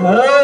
Hello.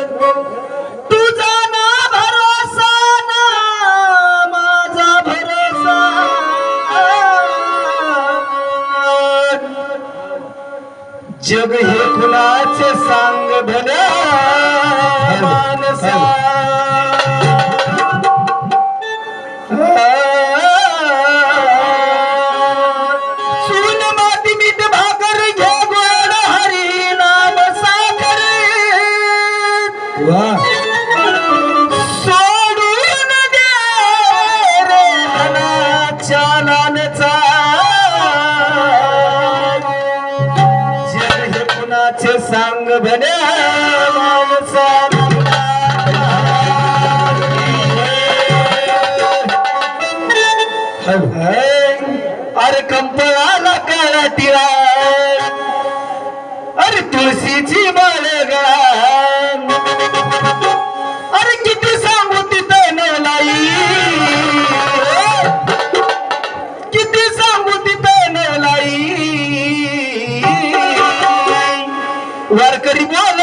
नामाचे सांग भल्या अरे कंपळाला काळा तिरा अरे तुळशीची बाळ अरे किती वारकरी बोल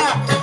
Yeah.